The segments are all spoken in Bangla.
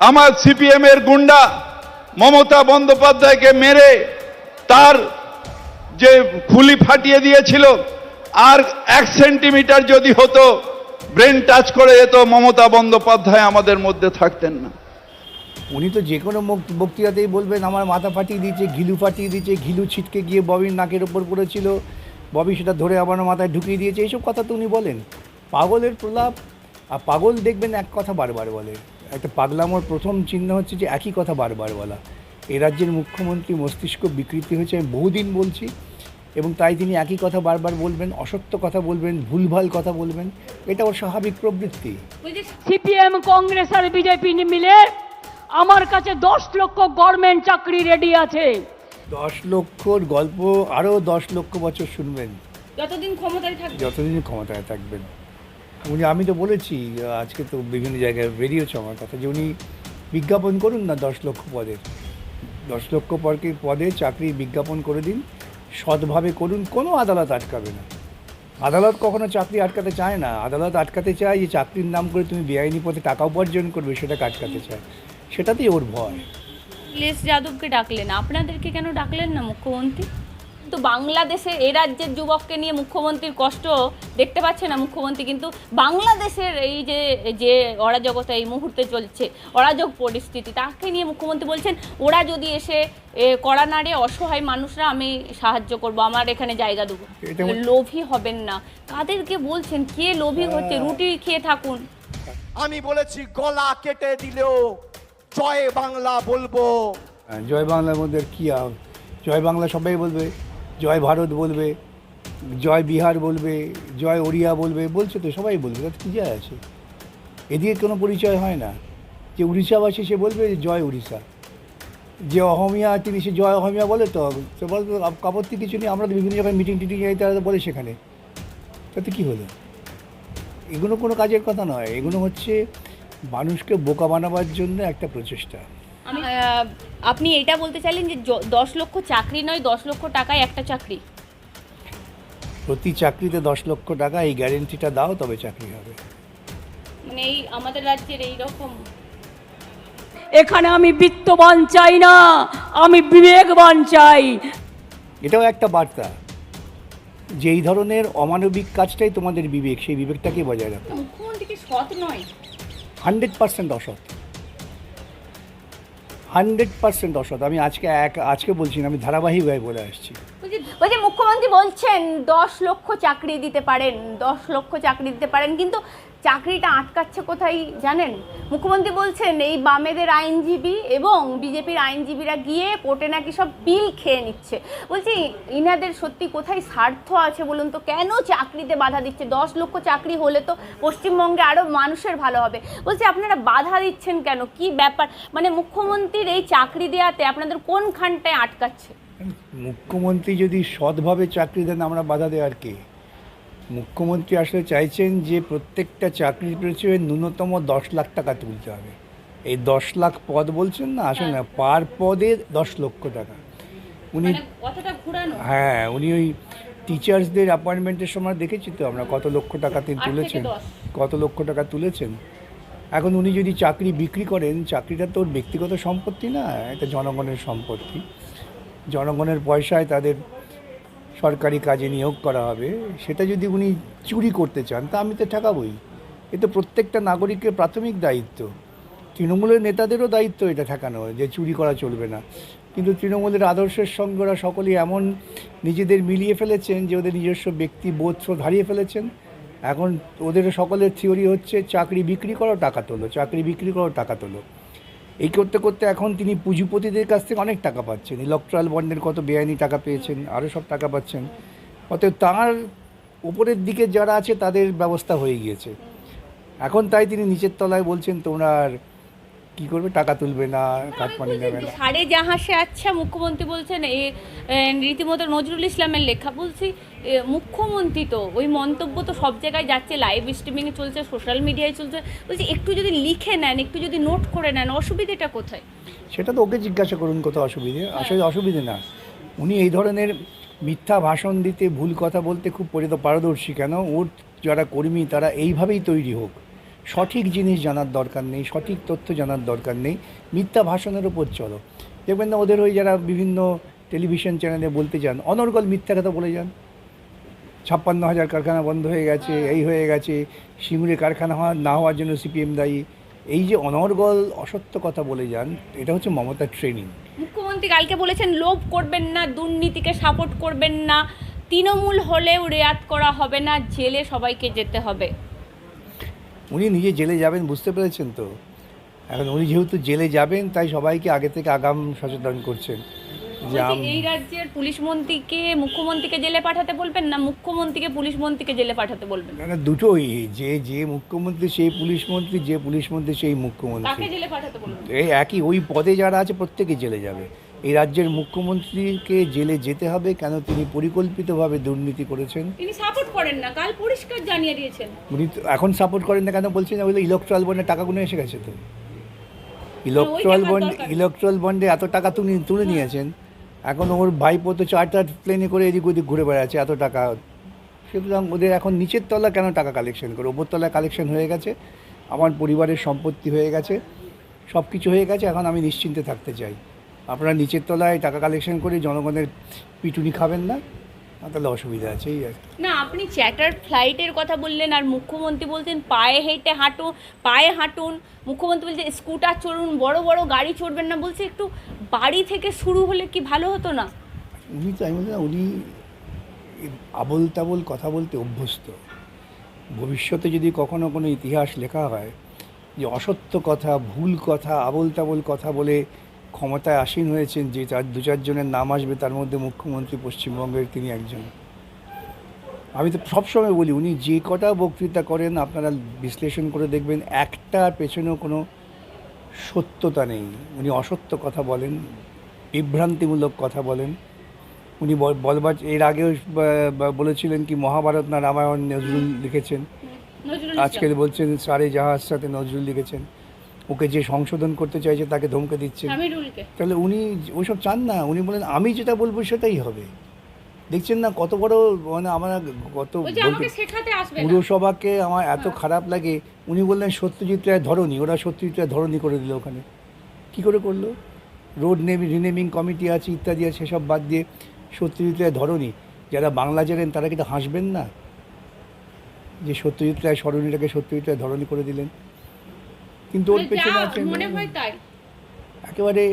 আমার সিপিএম এর গুন্ডা মমতা বন্দ্যোপাধ্যায়কে মেরে তার যে খুলি ফাটিয়ে দিয়েছিল, আর এক সেন্টিমিটার যদি হতো, ব্রেন টাচ করে যেত, মমতা বন্দ্যোপাধ্যায় আমাদের মধ্যে থাকতেন না। উনি তো যে কোনো বক্তৃতাতেই বলবেন, আমার মাথা ফাটিয়ে দিয়েছে, ঘিলু ফাটিয়ে দিয়েছে, ঘিলু ছিটকে গিয়ে ববির নাকের ওপর পড়েছিল। ববি সেটা ধরে আমার মাথায় ঢুকিয়ে দিয়েছে। এইসব কথা তো উনি বলেন। পাগলের প্রলাপ, আর পাগল দেখবেন এক কথা বারবার বলে। একটা পাগলামোর প্রথম চিহ্ন হচ্ছে যে একই কথা বারবার বলা। এ রাজ্যের মুখ্যমন্ত্রী মস্তিষ্ক বিকৃতি হয়েছে আমি বহুদিন বলছি এবং তাই তিনি একই কথা বারবার বলবেন অসত্য কথা বলবেন ভুলভাল কথা বলবেন। এটা ওর স্বাভাবিক প্রবৃত্তি। সিপিএম কংগ্রেস আর বিজেপি মিলে আমার কাছে দশ লক্ষ গভর্নমেন্ট চাকরি রেডি আছে। দশ লক্ষর গল্প আরও দশ লক্ষ বছর শুনবেন। যতদিন ক্ষমতায় থাকবে যতদিন ক্ষমতায় থাকবেন। উনি, আমি তো বলেছি, আজকে তো বিভিন্ন জায়গায় বেরিয়েছে আমার কথা, যে উনি বিজ্ঞাপন করুন না দশ লক্ষ পদের দশ লক্ষ পরকে পদে চাকরি বিজ্ঞাপন করে দিন, সৎভাবে করুন, কোনো আদালত আটকাবে না। আদালত কখনো চাকরি আটকাতে চায় না। আদালত আটকাতে চায় যে চাকরির নাম করে তুমি বেআইনি পথে টাকা উপার্জন করবে সেটাকে আটকাতে চায়। সেটাতেই ওর ভয়। অখিলেশ যাদবকে ডাকলেন, আপনাদেরকে কেন ডাকলেন না, মুখ্যমন্ত্রী? তো বাংলাদেশে এ রাজ্যের যুবককে নিয়ে মুখ্যমন্ত্রীর কষ্ট দেখতে পাচ্ছে না মুখ্যমন্ত্রী কিন্তু বাংলাদেশের এই যে যে অরাজকতা এই মুহূর্তে চলছে অরাজক পরিস্থিতি তাকে নিয়ে মুখ্যমন্ত্রী বলছেন ওরা যদি এসে নাড়ে অসহায় মানুষরা আমি সাহায্য করব আমার এখানে জায়গা দেবো। লোভী হবেন না। কাদেরকে বলছেন কে লোভী হচ্ছে? রুটি খেয়ে থাকুন। আমি বলেছি গলা কেটে দিলেও জয় বাংলা বলব। হ্যাঁ, জয় বাংলার মধ্যে কী জয় বাংলা সবাই বলবে। জয় ভারত বলবে, জয় বিহার বলবে, জয় ওড়িয়া বলবে, বলছে তো, সবাই বলবে, তাতে কী যায় আছে? এদিকে কোনো পরিচয় হয় না। যে উড়িষ্যাবাসী সে বলবে যে জয় উড়িষ্যা। যে অহমিয়া তিনি সে জয় অহমিয়া বলে তো, সে বলতো কাপত্তি কিছু নেই, আমরা তো বিভিন্ন জায়গায় মিটিং টিটিং যাই তারা বলে সেখানে। তাতে কী হলো? এগুলো কোনো কাজের কথা নয়, এগুলো হচ্ছে মানুষকে বোকা বানাবার জন্য একটা প্রচেষ্টা। আপনি এটা বলতে চাইলেন যে দশ লক্ষ চাকরি নয় দশ লক্ষ টাকায় একটা চাকরি। প্রতি চাকরিতে দশ লক্ষ টাকা এই গ্যারেন্টিটা দাও তবে চাকরি হবে। মানে এই আমাদের রাজ্যের এই রকম এখানে আমি বিত্তবান চাই না আমি বিবেকবান চাই। এটাও একটা বার্তা। যে এই ধরনের অমানবিক কাজটাই তোমাদের বিবেক সেই বিবেকটাকে বজায় রাখো। মুখ্যমন্ত্রীকে সৎ নয়। হান্ড্রেড পার্সেন্ট অসৎ। হান্ড্রেড পার্সেন্ট অসৎ আমি আজকে এক, আজকে বলছি না, আমি ধারাবাহিকভাবে বলে আসছি। বলছি, মুখ্যমন্ত্রী বলছেন দশ লক্ষ চাকরি দিতে পারেন, দশ লক্ষ চাকরি দিতে পারেন, কিন্তু চাকরিটা আটকাচ্ছে কোথায় জানেন? মুখ্যমন্ত্রী বলছেন এই বামেদের আইনজীবী এবং বিজেপির আইনজীবীরা গিয়ে কোর্টে নাকি সব বিল খেয়ে নিচ্ছে। বলছি, ইনাদের সত্যি কোথায় স্বার্থ আছে বলুন তো? কেন চাকরিতে বাধা দিচ্ছে? দশ লক্ষ চাকরি হলে তো পশ্চিমবঙ্গে আরও মানুষের ভালো হবে। বলছি, আপনারা বাধা দিচ্ছেন কেন? কি ব্যাপার? মানে মুখ্যমন্ত্রীর এই চাকরি দেওয়াতে আপনাদের কোনখানটায় আটকাচ্ছে? মুখ্যমন্ত্রী যদি সৎভাবে চাকরি দেন, আমরা বাধা দেওয়ার কে? মুখ্যমন্ত্রী আসলে চাইছেন যে প্রত্যেকটা চাকরির পেছনে ন্যূনতম দশ লাখ টাকা তুলতে হবে। এই দশ লাখ পদ বলছেন না আসলে না পার পদে দশ লক্ষ টাকা। উনি মানে হ্যাঁ উনি ওই টিচার্সদের অ্যাপয়েন্টমেন্টের সময় দেখেছি তো আমরা কত লক্ষ টাকা তিনি তুলেছেন। কত লক্ষ টাকা তুলেছেন। এখন উনি যদি চাকরি বিক্রি করেন চাকরিটা তো ওর ব্যক্তিগত সম্পত্তি না এটা জনগণের সম্পত্তি। জনগণের পয়সায় তাদের সরকারি কাজে নিয়োগ করা হবে, সেটা যদি উনি চুরি করতে চান, তা আমি তো ঠেকাবই। এ তো প্রত্যেকটা নাগরিকের প্রাথমিক দায়িত্ব। তৃণমূলের নেতাদেরও দায়িত্ব এটা ঠেকানো, যে চুরি করা চলবে না। কিন্তু তৃণমূলের আদর্শের সঙ্গে ওরা সকলেই এমন নিজেদের মিলিয়ে ফেলেছেন যে ওদের নিজস্ব ব্যক্তি বোধ হারিয়ে ফেলেছেন। এখন ওদের সকলের থিওরি হচ্ছে, চাকরি বিক্রি করো, টাকা তোলো, চাকরি বিক্রি করো, টাকা তোলো। এই করতে করতে এখন তিনি পুঁজিপতিদের কাছ থেকে অনেক টাকা পাচ্ছেন। ইলেকট্রাল বন্ডের কত বেআইনি টাকা পেয়েছেন আরও সব টাকা পাচ্ছেন। অতএব তার উপরের দিকে যারা আছে, তাদের ব্যবস্থা হয়ে গিয়েছে। এখন তাই তিনি নিচের তলায় বলছেন, তোমরা আর কী করবে? টাকা তুলবে না কাঠমানি নেবে না। সাড়ে জাহাসে আচ্ছা মুখ্যমন্ত্রী বলছেন এ রীতিমতো নজরুল ইসলামের লেখা বলছি মুখ্যমন্ত্রী তো ওই মন্তব্য তো সব জায়গায় যাচ্ছে লাইভ স্ট্রিমিংয়ে চলছে সোশ্যাল মিডিয়ায় চলছে। বলছি একটু যদি লিখে নেন একটু যদি নোট করে নেন অসুবিধেটা কোথায়? সেটা তো ওকে জিজ্ঞাসা করুন কোথাও অসুবিধে আসলে অসুবিধে না। উনি এই ধরনের মিথ্যা ভাষণ দিতে ভুল কথা বলতে খুব পারদর্শী কেন? ওর যারা কর্মী তারা এইভাবেই তৈরি হোক। সঠিক জিনিস জানার দরকার নেই, সঠিক তথ্য জানার দরকার নেই, মিথ্যা ভাষণের ওপর চলো। দেখবেন না ওদের ওই যারা বিভিন্ন টেলিভিশন চ্যানেলে বলতে যান অনর্গল মিথ্যা কথা বলে যান। ছাপ্পান্ন হাজার কারখানা বন্ধ হয়ে গেছে, এই হয়ে গেছে সিঙ্গুরে কারখানা হওয়া না হওয়ার জন্য সিপিএম দায়ী। এই যে অনর্গল অসত্য কথা বলে যান, এটা হচ্ছে মমতার ট্রেনিং। মুখ্যমন্ত্রী কালকে বলেছেন, লোভ করবেন না, দুর্নীতিকে সাপোর্ট করবেন না, তৃণমূল হলেও রেয়াত করা হবে না, জেলে সবাইকে যেতে হবে। উনি নিজে জেলে যাবেন বুঝতে পেরেছেন তো? এখন উনি যেহেতু জেলে যাবেন তাই সবাইকে আগে থেকে আগাম সচেতন করছেন যে এই রাজ্যের পুলিশ মন্ত্রীকে মুখ্যমন্ত্রীকে জেলে পাঠাতে বলবেন না মুখ্যমন্ত্রীকে পুলিশ মন্ত্রীকে জেলে পাঠাতে বলবেন? না দুটোই। যে যে মুখ্যমন্ত্রী সেই পুলিশ মন্ত্রী যে পুলিশ মন্ত্রী সেই মুখ্যমন্ত্রী। জেলে পাঠাতে বলবেন? এই একই ওই পদে যারা আছে প্রত্যেকে জেলে যাবে। এই রাজ্যের মুখ্যমন্ত্রীকে জেলে যেতে হবে কেন তিনি পরিকল্পিতভাবে দুর্নীতি করেছেন? তিনি সাপোর্ট করেন না কাল পরিষ্কার জানিয়ে দিয়েছেন। উনি তো এখন সাপোর্ট করেন না কেন বলছেন ওই ইলেকট্রাল বন্ডে টাকাগুলো এসে গেছে তো? ইলেকট্রাল বন্ড ইলেকট্রাল বন্ডে এত টাকা তুলে তুলে নিয়েছেন এখন ওর ভাইপো তো চার্টার প্লেনে করে এদিক ওদিক ঘুরে বেড়াচ্ছে এত টাকা। সুতরাং ওদের এখন নিচের তলা কেন টাকা কালেকশন করে? ওপর তলায় কালেকশন হয়ে গেছে আমার পরিবারের সম্পত্তি হয়ে গেছে সব কিছু হয়ে গেছে এখন আমি নিশ্চিন্তে থাকতে চাই। আপনারা নিচের তলায় টাকা কালেকশন করে জনগণের পিটুনি খাবেন না? তাহলে অসুবিধা আছে এই আর কি। না আপনি চ্যাটার ফ্লাইটের কথা বললেন আর মুখ্যমন্ত্রী বলছেন পায়ে হেঁটে হাঁটুন পায়ে হাঁটুন। মুখ্যমন্ত্রী বলছে স্কুটার চড়ুন বড় বড় গাড়ি চড়বেন না। বলছে একটু বাড়ি থেকে শুরু হলে কি ভালো হতো না? উনি তো আমি বলি না উনি আবল তাবল কথা বলতে অভ্যস্ত। ভবিষ্যতে যদি কখনো কোনো ইতিহাস লেখা হয় যে অসত্য কথা ভুল কথা আবল তাবল কথা বলে ক্ষমতায় আসীন হয়েছেন যে চার দু চারজনের নাম আসবে তার মধ্যে মুখ্যমন্ত্রী পশ্চিমবঙ্গের তিনি একজন। আমি তো সবসময় বলি উনি যে কটা বক্তৃতা করেন আপনারা বিশ্লেষণ করে দেখবেন একটার পেছনেও কোনো সত্যতা নেই। উনি অসত্য কথা বলেন বিভ্রান্তিমূলক কথা বলেন। উনি বল- বলবার এর আগেও বলেছিলেন কি মহাভারত না রামায়ণ নজরুল লিখেছেন। আজকে বলছেন সারে জাহাজ সাথে নজরুল লিখেছেন। ওকে যে সংশোধন করতে চাইছে তাকে ধমকে আমিরুলকে। তাহলে উনি ওইসব চান না উনি বলেন আমি যেটা বলব সেটাই হবে। দেখছেন না কত বড় মানে আমার কত পুরসভাকে আমার এত খারাপ লাগে উনি বললেন সত্যজিৎ রায় ধরনি ওরা সত্যজিৎ রায় ধরনি করে দিল ওখানে। কি করে করল? রোড নেমি রিনেমিং কমিটি আছে ইত্যাদি আছে সেসব বাদ দিয়ে সত্যজিৎ রায় ধরনি যারা বাংলা জানেন তারা কিন্তু হাসবেন না? যে সত্যজিৎ রায় স্মরণীটাকে সত্যজিৎ রায় ধরনি করে দিলেন। কিন্তু ওর পেছনে আছে মনে হয় তাই। একেবারে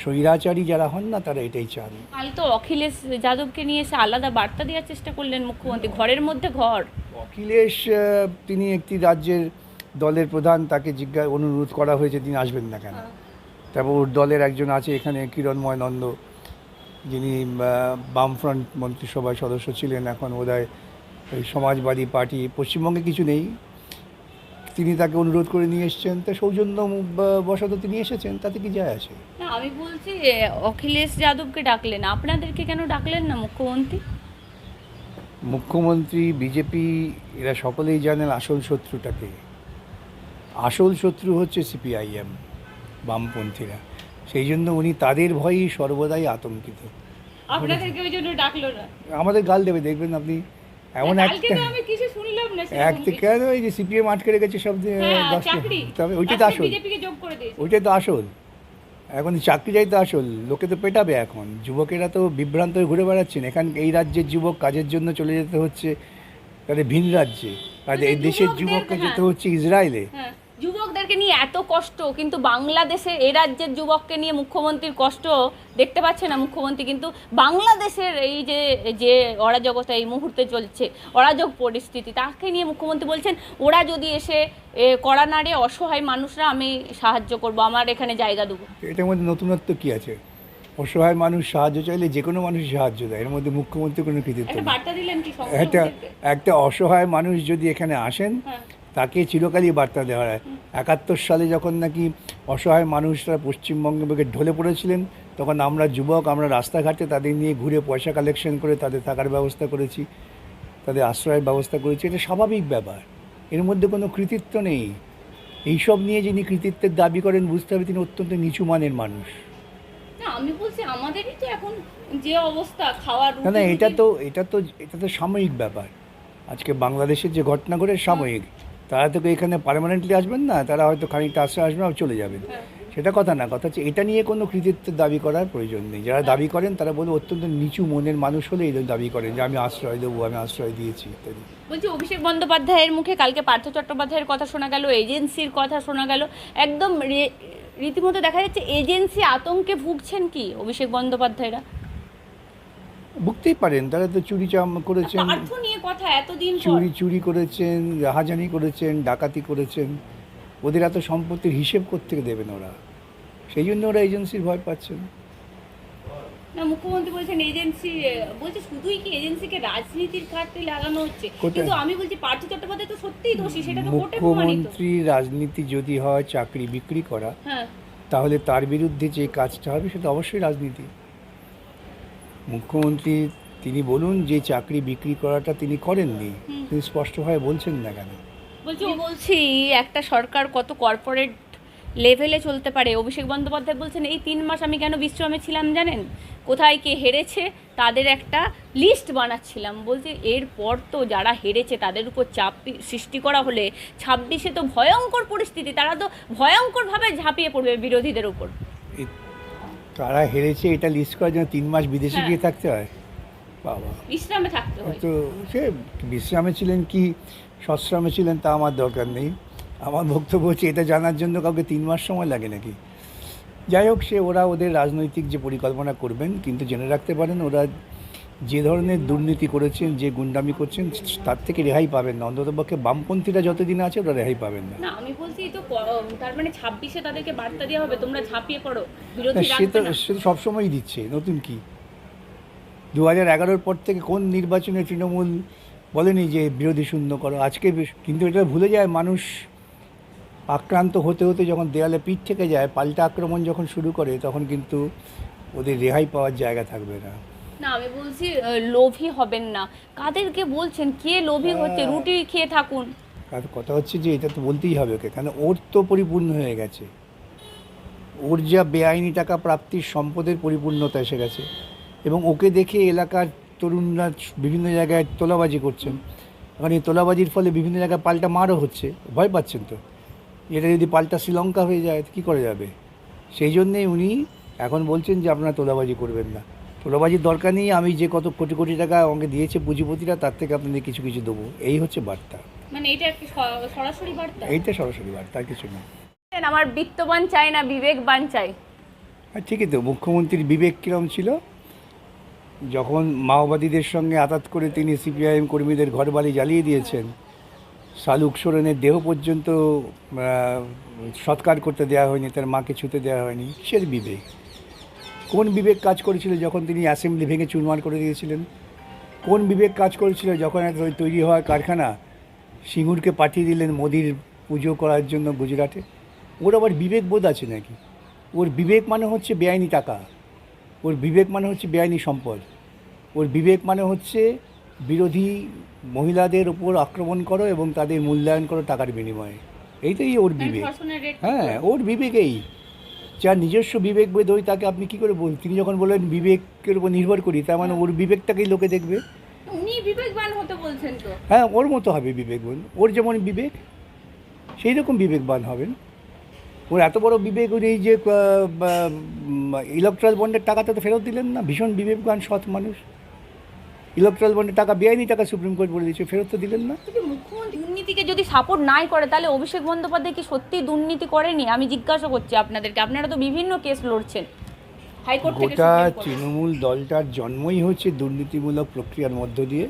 স্বৈরাচারী যারা হন না তারা এটাই চান। কাল তো অখিলেশ যাদবকে নিয়ে এসে আলাদা বার্তা দেওয়ার চেষ্টা করলেন মুখ্যমন্ত্রী। ঘরের মধ্যে ঘর। অখিলেশ তিনি একটি রাজ্যের দলের প্রধান তাকে জিজ্ঞাসা অনুরোধ করা হয়েছে তিনি আসবেন না কেন? তারপর ওর দলের একজন আছে এখানে কিরণময় নন্দ। যিনি বামফ্রন্ট মন্ত্রিসভার সদস্য ছিলেন এখন বোধহয় ওই সমাজবাদী পার্টি পশ্চিমবঙ্গে কিছু নেই। তিনি তাকে অনুরোধ করে নিয়ে এসেছেন। তা সৌজন্য বশত তিনি এসেছেন তাতে কি যায় আছে? না আমি বলছি অখিলেশ যাদবকে ডাকলেন। আপনাদেরকে কেন ডাকলেন না মুখ্যমন্ত্রী? মুখ্যমন্ত্রী বিজেপি এরা সকলেই জানেন আসল শত্রুটাকে। আসল শত্রু হচ্ছে সিপিআইএম বামপন্থীরা। সেই জন্য উনি তাদের ভয়েই সর্বদাই আতঙ্কিত। আপনাদেরকে ওই জন্য ডাকলো না? আমাদের গাল দেবে দেখবেন আপনি। এমন একদিকে ওই যে সিপিএম আটকে রেখেছে সব হ্যাঁ, তবে ওইটাই তো আসল। ওইটাই তো আসল। এখন চাকরিটাই তো আসল লোকে তো পেটাবে এখন। যুবকেরা তো বিভ্রান্ত হয়ে ঘুরে বেড়াচ্ছেন। এখান এই রাজ্যের যুবক কাজের জন্য চলে যেতে হচ্ছে তাহলে ভিন রাজ্যে। আর এই দেশের যুবককে হ্যাঁ। যেতে হচ্ছে ইসরায়েলে। হ্যাঁ। যুবকদেরকে নিয়ে এত কষ্ট কিন্তু বাংলাদেশের এ রাজ্যের যুবককে নিয়ে মুখ্যমন্ত্রীর কষ্ট দেখতে পাচ্ছে না মুখ্যমন্ত্রী কিন্তু বাংলাদেশের এই যে যে অরাজকতা এই মুহূর্তে চলছে অরাজক পরিস্থিতি তাকে নিয়ে মুখ্যমন্ত্রী বলছেন ওরা যদি এসে কড়া নাড়ে অসহায় মানুষরা আমি সাহায্য করব আমার এখানে জায়গা দেবো। এটার মধ্যে নতুনত্ব কি আছে? অসহায় মানুষ সাহায্য চাইলে যে কোনো মানুষ সাহায্য দেয় এর মধ্যে মুখ্যমন্ত্রী কোনো কৃতিত্ব একটা নেই। বার্তা দিলেন কি একটা অসহায় মানুষ যদি এখানে আসেন হ্যাঁ। তাকে চিরকালই বার্তা দেওয়া হয়। একাত্তর সালে যখন নাকি অসহায় মানুষরা পশ্চিমবঙ্গে বুকে ঢলে পড়েছিলেন তখন আমরা যুবক আমরা রাস্তাঘাটে তাদের নিয়ে ঘুরে পয়সা কালেকশন করে তাদের থাকার ব্যবস্থা করেছি তাদের আশ্রয়ের ব্যবস্থা করেছি। এটা স্বাভাবিক ব্যাপার। এর মধ্যে কোনো কৃতিত্ব নেই। এইসব নিয়ে যিনি কৃতিত্বের দাবি করেন বুঝতে হবে তিনি অত্যন্ত নিচু মানের মানুষ। না আমি বলছি আমাদেরই তো এখন যে অবস্থা খাওয়ার না না এটা তো এটা তো এটা তো সাময়িক ব্যাপার। আজকে বাংলাদেশের যে ঘটনা ঘটে সাময়িক। তারা তো এখানে পার্মানেন্টলি আসবেন না তারা হয়তো খানিকটা আশ্রয় আসবেন আর চলে যাবেন। সেটা কথা না কথা হচ্ছে এটা নিয়ে কোনো কৃতিত্বের দাবি করার প্রয়োজন নেই। যারা দাবি করেন তারা বলে অত্যন্ত নিচু মনের মানুষ হলে এই দাবি করেন যে আমি আশ্রয় দেবো আমি আশ্রয় দিয়েছি ইত্যাদি। বলছি অভিষেক বন্দ্যোপাধ্যায়ের মুখে কালকে পার্থ চট্টোপাধ্যায়ের কথা শোনা গেল এজেন্সির কথা শোনা গেল। একদম রীতিমতো দেখা যাচ্ছে এজেন্সি আতঙ্কে ভুগছেন কি অভিষেক বন্দ্যোপাধ্যায়রা? ভুগতেই পারেন তারা তো চুরি চাম করেছেন। কথা এতদিন চুরি চুরি করেছেন রাহাজানি করেছেন ডাকাতি করেছেন। ওদের এত সম্পত্তির হিসেব কোত্থেকে দেবেন ওরা? সেই জন্য ওরা এজেন্সির ভয় পাচ্ছেন। না মুখ্যমন্ত্রী বলছেন এজেন্সি বলছে শুধুই কি এজেন্সিকে রাজনীতির কাটতে লাগানো হচ্ছে? কিন্তু আমি বলছি পার্থ চট্টোপাধ্যায় তো সত্যিই দোষী সেটা তো কোর্টে মুখ্যমন্ত্রী রাজনীতি যদি হয় চাকরি বিক্রি করা হ্যাঁ। তাহলে তার বিরুদ্ধে যে কাজটা হবে সেটা অবশ্যই রাজনীতি। মুখ্যমন্ত্রী তিনি বলুন যে চাকরি বিক্রি করাটা তিনি করেননি তিনি স্পষ্টভাবে বলছেন না কেন? বলছি বলছি একটা সরকার কত কর্পোরেট লেভেলে চলতে পারে? অভিষেক বন্দ্যোপাধ্যায় বলছেন এই তিন মাস আমি কেন বিশ্রামে ছিলাম জানেন? কোথায় কে হেরেছে তাদের একটা লিস্ট বানাচ্ছিলাম। বলছি এরপর তো যারা হেরেছে তাদের উপর চাপ সৃষ্টি করা হলে ছাব্বিশে তো ভয়ঙ্কর পরিস্থিতি তারা তো ভয়ঙ্করভাবে ঝাঁপিয়ে পড়বে বিরোধীদের উপর। তারা হেরেছে এটা লিস্ট করার জন্য তিন মাস বিদেশে হ্যাঁ। গিয়ে থাকতে হয়? বাবা। বিশ্রামে থাকতে হয়। তো সে বিশ্রামে ছিলেন কি সশ্রামে ছিলেন তা আমার দরকার নেই। আমার বক্তব্য হচ্ছে এটা জানার জন্য কাউকে তিন মাস সময় লাগে নাকি? যাই হোক সে ওরা ওদের রাজনৈতিক যে পরিকল্পনা করবেন কিন্তু জেনে রাখতে পারেন ওরা যে ধরনের দুর্নীতি করেছেন যে গুন্ডামি করছেন তার থেকে রেহাই পাবেন না। অন্ততপক্ষে বামপন্থীরা যতদিন আছে ওরা রেহাই পাবেন না। না আমি বলছি তো তার মানে ছাব্বিশে তাদেরকে বার্তা দেওয়া হবে তোমরা ঝাঁপিয়ে পড়ো সে তো। সে তো সবসময়ই দিচ্ছে নতুন কি? দু হাজার এগারোর পর থেকে কোন নির্বাচনে তৃণমূল বলেনি যে বিরোধী শূন্য করো? আজকে কিন্তু এটা ভুলে যায় মানুষ। আক্রান্ত হতে হতে যখন দেয়ালে পিঠ থেকে যায় পাল্টা আক্রমণ যখন শুরু করে তখন কিন্তু ওদের রেহাই পাওয়ার জায়গা থাকবে না। না আমি বলছি লোভী হবেন না। কাদেরকে বলছেন কে লোভী হচ্ছে রুটি খেয়ে থাকুন। আর কথা হচ্ছে যে এটা তো বলতেই হবে ওকে। কারণ ওর তো পরিপূর্ণ হয়ে গেছে। ওর যা বেআইনি টাকা প্রাপ্তির সম্পদের পরিপূর্ণতা এসে গেছে। এবং ওকে দেখে এলাকার তরুণরা বিভিন্ন জায়গায় তোলাবাজি করছেন। এখন এই তোলাবাজির ফলে বিভিন্ন জায়গায় পাল্টা মারও হচ্ছে। ভয় পাচ্ছেন তো? এটা যদি পাল্টা শ্রীলঙ্কা হয়ে যায় কী করা যাবে? সেই জন্যেই উনি এখন বলছেন যে আপনারা তোলাবাজি করবেন না। তোলাবাজির দরকার নেই আমি যে কত কোটি কোটি টাকা আমাকে দিয়েছে পুঁজিপতিরা তার থেকে আপনাদের কিছু কিছু দেবো। এই হচ্ছে বার্তা। মানে এটা সরাসরি বার্তা? এইটা সরাসরি বার্তা আর কিছু না। আমার বিত্তবান চাই না বিবেকবান চাই। আর ঠিকই তো মুখ্যমন্ত্রীর বিবেক কীরকম ছিল? যখন মাওবাদীদের সঙ্গে আঘাত করে তিনি সিপিআইএম কর্মীদের ঘরবাড়ি জ্বালিয়ে দিয়েছেন শালুক সোরেনের দেহ পর্যন্ত সৎকার করতে দেওয়া হয়নি তার মাকে ছুতে দেওয়া হয়নি সে বিবেক। কোন বিবেক কাজ করেছিল যখন তিনি অ্যাসেম্বলি ভেঙে চুরমার করে দিয়েছিলেন? কোন বিবেক কাজ করেছিল যখন তৈরি হওয়া কারখানা সিঙ্গুরকে পাঠিয়ে দিলেন মোদির পুজো করার জন্য গুজরাটে? ওর আবার বিবেক বোধ আছে নাকি? ওর বিবেক মানে হচ্ছে বেআইনি টাকা। ওর বিবেক মানে হচ্ছে বেআইনি সম্পদ। ওর বিবেক মানে হচ্ছে বিরোধী মহিলাদের উপর আক্রমণ করো এবং তাদের মূল্যায়ন করো টাকার বিনিময়ে। এইটাই ওর বিবেক। হ্যাঁ ওর বিবেকেই যার নিজস্ব বিবেক বোধ ওই তাকে আপনি কী করে বলুন তিনি যখন বললেন বিবেকের উপর নির্ভর করি তার মানে ওর বিবেকটাকেই লোকে দেখবে। উনি বিবেকবান হতে বলছেন তো। হ্যাঁ ওর মতো হবে বিবেকবান। ওর যেমন বিবেক সেই রকম বিবেকবান হবেন। ওর এত বড় বিবেক উনি এই যে ইলেকট্রাল বন্ডের টাকাটা তো ফেরত দিলেন না। ভীষণ বিবেকবান সৎ মানুষ। ইলেকট্রাল বন্ডের টাকা বেআইনি টাকা সুপ্রিম কোর্ট বলে দিয়েছে ফেরত তো দিলেন না। মুখ্যমন্ত্রী দুর্নীতিকে যদি সাপোর্ট নাই করে তাহলে অভিষেক বন্দ্যোপাধ্যায় কি সত্যি দুর্নীতি করেনি? আমি জিজ্ঞাসা করছি আপনাদেরকে। আপনারা তো বিভিন্ন কেস লড়ছেন। হাইকোর্ট গোটা তৃণমূল দলটার জন্মই হচ্ছে দুর্নীতিমূলক প্রক্রিয়ার মধ্য দিয়ে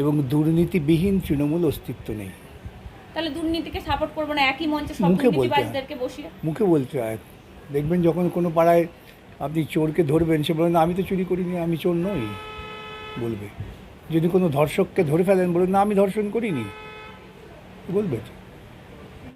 এবং দুর্নীতিবিহীন তৃণমূল অস্তিত্ব নেই। তাহলে দুর্নীতিকে সাপোর্ট করব না একই মঞ্চে সব দুর্নীতিবাজদেরকে বসিয়ে। মুখে বলতে হয়। দেখবেন যখন কোনো পাড়ায় আপনি চোরকে ধরবেন সে বলেন আমি তো চুরি করিনি আমি চোর নই বলবে। যদি কোনো ধর্ষককে ধরে ফেলেন বলবেন না আমি ধর্ষণ করিনি। বলবে তো।